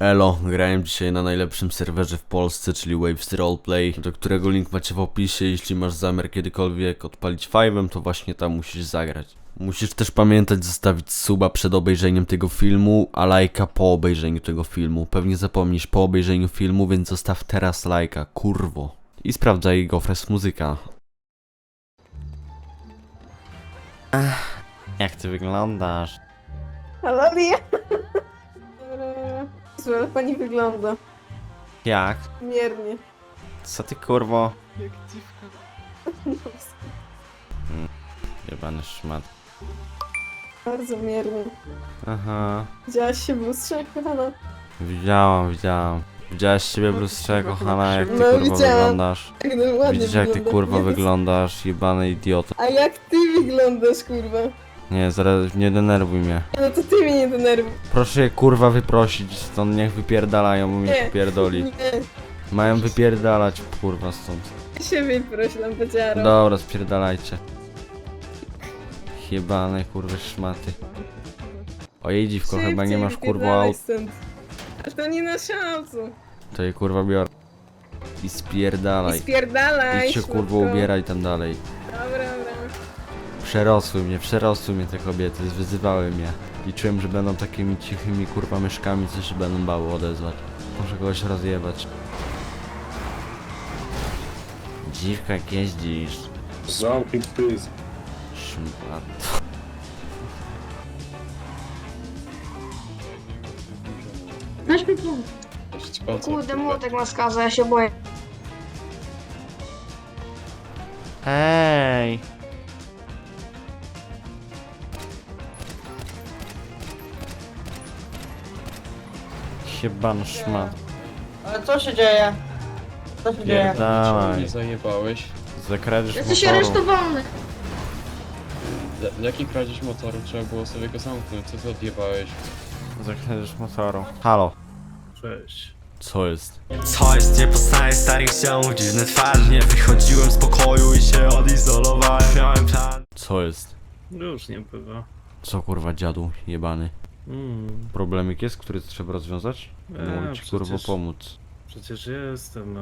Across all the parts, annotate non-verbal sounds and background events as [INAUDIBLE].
Elo, grałem dzisiaj na najlepszym serwerze w Polsce, czyli Waves Roleplay, do którego link macie w opisie. Jeśli masz zamiar kiedykolwiek odpalić Five'em, to właśnie tam musisz zagrać. Musisz też pamiętać zostawić suba przed obejrzeniem tego filmu, a lajka po obejrzeniu tego filmu. Pewnie zapomnisz po obejrzeniu filmu, więc zostaw teraz lajka, kurwo. I sprawdzaj Gofres Muzyka. Jak ty wyglądasz? Halalia! Ale pani wygląda. Jak? Miernie. Co ty kurwo? Jak dziwka. Jebany szmat. Bardzo miernie. Aha. Widziałaś się w lustrze, kochana? Widziałam, widziałam. Widziałaś siebie w lustrze, kochana, jak ty No, kurwa widziałam. wyglądasz. Tak no, ładnie Widzisz jak ty wygląda. kurwa Nie, wyglądasz, jebany idioto. A jak ty wyglądasz, kurwa? Nie, zaraz nie denerwuj mnie. No to ty mnie nie denerwuj. Proszę je kurwa wyprosić stąd, niech wypierdalają, bo mnie Nie. popierdoli. Nie, Mają wypierdalać kurwa stąd. się wyproś, lampeciaro. Dobra, spierdalajcie. Jebane kurwa szmaty. Ojej dziwko, chyba nie masz kurwa aut. A to nie nasze auto. To je kurwa biorę. I I spierdalaj. spierdalaj, Idź się kurwa ubieraj tam dalej. Dobra, dobra. Przerosły mnie, przerosły mnie te kobiety, wyzywały mnie. Liczyłem, że będą takimi cichymi kurwa myszkami, co się będą bały odezwać. Muszę kogoś rozjebać. Dziwka, jak jeździsz. Zamknij pysk. Szmat. Weź mi tu. Kurde, młotek ma skazę, ja się boję. Hej! Chyba szmat. Ale co się dzieje? Co się dzieje? Pierdalaj. Nie zajebałeś. Zakradziesz Jesteś motoru. aresztowany. Dla- Jaki kradzież motoru? Trzeba było sobie go zamknąć. Co ty odjebałeś? Zakradziesz motoru. Halo. Cześć. Co jest? Co jest, nie poznaję starych ziomów, dziwne twarze Nie wychodziłem z pokoju i się odizolowałem Miałem plan Co jest? Już nie bywa. Co kurwa dziadu jebany? Mm, Problemik jest, który trzeba rozwiązać? E, mogę ci kurwa przecież- pomóc. przecież jestem no,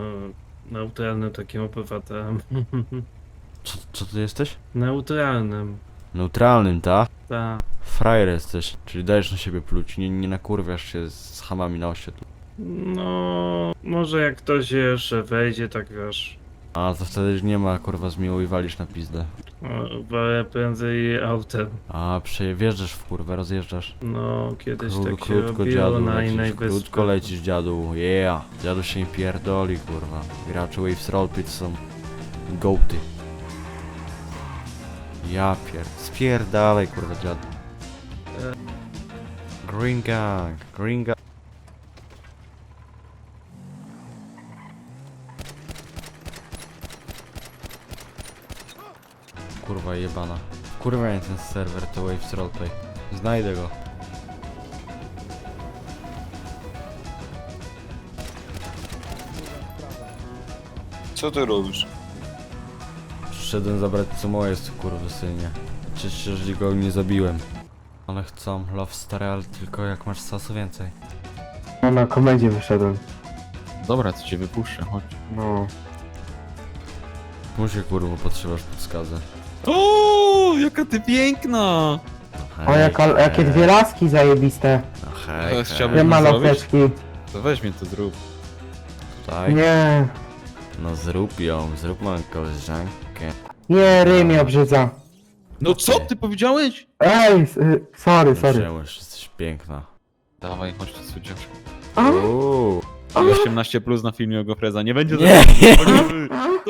neutralnym takim obywatelem. [LAUGHS] Co, co ty jesteś? neutralnym. Neutralnym, ta? Ta. Frajer jesteś, czyli dajesz na siebie pluć, nie, nie nakurwiasz się z hamami na osiedlu. No, może jak ktoś jeszcze wejdzie, tak wiesz. A to wtedy już nie ma kurwa zmiłuj walisz na pizdę. o, Wolę prędzej autem. A przejeżdżasz w kurwę, rozjeżdżasz. No, kiedyś Kró- tak się krótko robiło dziadu na innej wyspie. krótko lecisz dziadu, yeah. Dziadu się nie pierdoli kurwa. Gracze Waves Roleplay są gołty. Ja pier... Spierdalaj kurwa dziadu. Green Gang, Green Gang. Kurwa jebana. Kurwa nie ten serwer to Waves Roleplay. Znajdę go. Co ty robisz? Przyszedłem zabrać co moje z kurwy synie. Cieszę się, że go nie zabiłem. One chcą love story, ale tylko jak masz sasu więcej. No na komendzie wyszedłem. Dobra, to cię wypuszczę, chodź. No. Muszę kurwa potrzebować podskazy. O, jaka ty piękna! O jaka, jakie dwie laski zajebiste. No hej, Teraz hej. chciałbym- Nie ma zrobić? To weź mnie to zrób. Tutaj. Nie. No zrób ją, zrób moją koleżankę. Nie, ry mnie obrzydza. No co ty powiedziałeś? Ej, s- y, sorry, sorry. Czemu jesteś piękna. Dawaj, chodź tu słodziaszku. A? Uuu. I 18 plus na filmie Ogofreza. Nie będzie Nie! Być,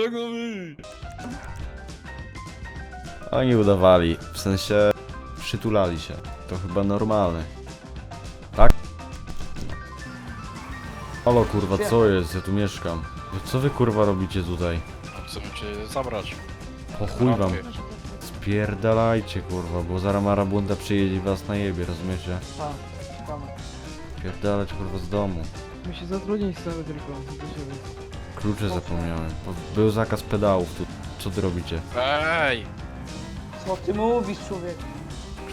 tak być. Oni udawali, w sensie przytulali się. To chyba normalne. Tak? Halo kurwa, co jest? Ja tu mieszkam. No Co wy kurwa robicie tutaj? Chcemy cię zabrać. Po chuj wam. Spierdalajcie kurwa, bo zaraz marabunda przyjedzie i was najebie, rozumiecie? Spierdalać kurwa z domu. Musi zatrudnić sobie tylko. Klucze zapomniałem. Bo Był zakaz pedałów tu. Co ty robicie? Ej! Co ty mówisz, człowiek?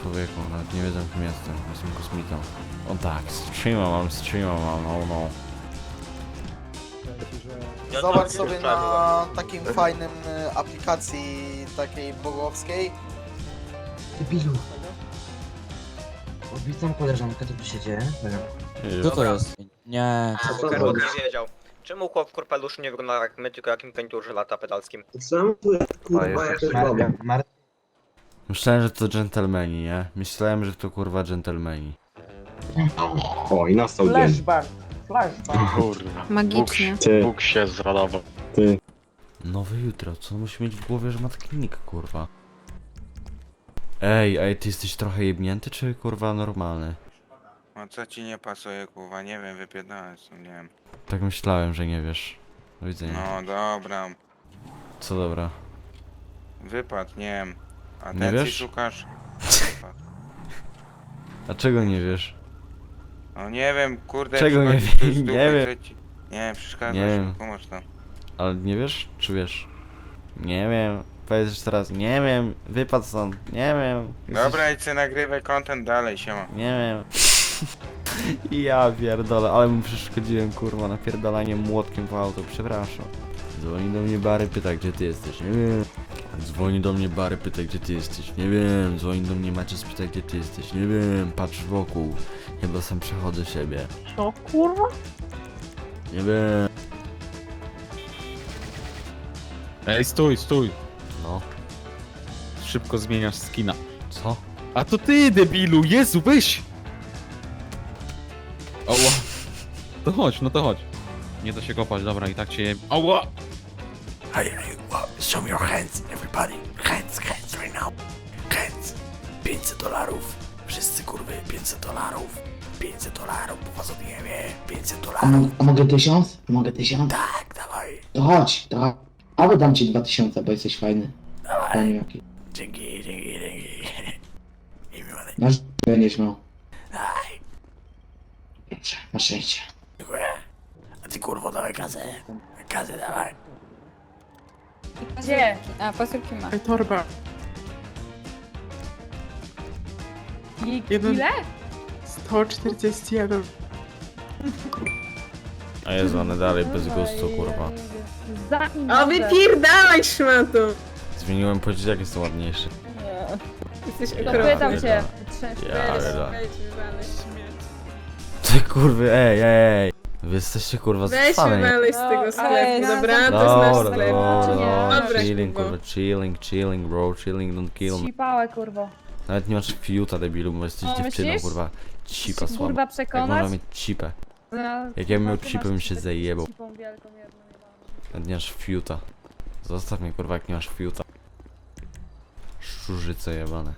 człowieku, nawet nie wiedzą kim jestem, jestem kosmitą. O tak, streama mam, streama mam, no no. Zobacz sobie na takim fajnym y, aplikacji takiej bogowskiej. Debilu. Obiecam koleżankę, to tu się dzieje? Co to jest? Nie, co to jest? nie wiedział. Czemu chłop w korpeluszu nie wygląda jak my, tylko jakim pędziurze lata pedalskim? Sam kurwa jak Mar Mar Myślałem, że to dżentelmeni, nie? Myślałem, że to kurwa dżentelmeni. O, i nastał Flashback. Flashback. Kurwa. Magicznie. Bóg, Bóg się zradował. Nowe jutro, co on musi mieć w głowie, że ma taki nick, kurwa? Ej, ej, ty jesteś trochę jebnięty, czy kurwa normalny? A co ci nie pasuje, kurwa? Nie wiem, wypierdalać, nie wiem. Tak myślałem, że nie wiesz. Do widzenia. No dobra, Co dobra. wypad, nie wiem. A Nie ten wiesz? szukasz? [LAUGHS] A czego nie wiesz? No nie wiem, kurde, Czego nie przychodzi tu wiem? z [LAUGHS] dupy, Nie wiem. że Ci... Nie, przeszkadzasz, Nie wiem. pomóż tam. Ale nie wiesz? Czy wiesz? Nie wiem. Powiedz jeszcze teraz, nie wiem, wypadł stąd, nie wiem. Dobra, idź sobie nagrywaj content dalej, siema. Nie wiem. [LAUGHS] ja pierdolę, ale mu przeszkodziłem kurwa napierdalanie młotkiem w auto, przepraszam. Dzwoni do mnie Bary, pyta gdzie ty jesteś, nie wiem. Dzwoni do mnie Bary, pyta gdzie ty jesteś, nie wiem. Dzwoni do mnie Maciej, pyta gdzie ty jesteś, nie wiem. Patrz wokół, chyba sam przechodzę siebie. Co kurwa? Nie wiem. Ej, stój, stój. No, Szybko zmieniasz skina. co? A to ty, debilu, Jezu, weź! Ała. To chodź, no to chodź. Nie da się kopać, dobra, i tak cię je... Ała! Hey, hey, wow, show me your hands, everybody. Hands, hands right now. Hands. 500 dolarów. Wszyscy kurwy, 500 dolarów. 500 dolarów, bo was odjebie. 500 dolarów. A mogę tysiąc? Mogę tysiąc? Tak, dawaj. To chodź, to chodź. Albo dam ci dwa tysiące, bo jesteś fajny. Dawaj. Jaki. Dzięki, dzięki, dzięki. [LAUGHS] I miłe. Masz będziesz miał. Dziękuję. A ty kurwo, dawaj kasę. Kasę dawaj. Gdzie? A, pasurki ma. Torba. Ile? 141. A jest one dalej bez gustu, kurwa. O, wypierdalaj szmatu! Zmieniłem powiedzieć, jak jestem ładniejszy. Jesteś Ja okropny. pierdolę. Ja Weź, pierdolę. Ty kurwy, ej, ej, ej. Wy jesteście kurwa Weź zfany. wywalaj z tego No, sklepu, ale- dobra? To jest nasz Dobra, sklep. dobra, dobra, Dobra, chilling, kurwa. kurwa, chilling, chilling, bro, chilling, don't kill me. Cipałe, kurwo. Nawet nie masz fiuta, debilu, bo jesteś O, dziewczyną, myślisz? kurwa. Cipa Się, słaba. kurwa, Jak można przekonać? mieć cipę? No, Jak ja bym miał ty cipę, bym się zajebał. cipą wielką jedną jebaną. Nawet nie masz fiuta. Zostaw mnie, kurwa, jak nie masz fiuta. Szczurzyce jebane.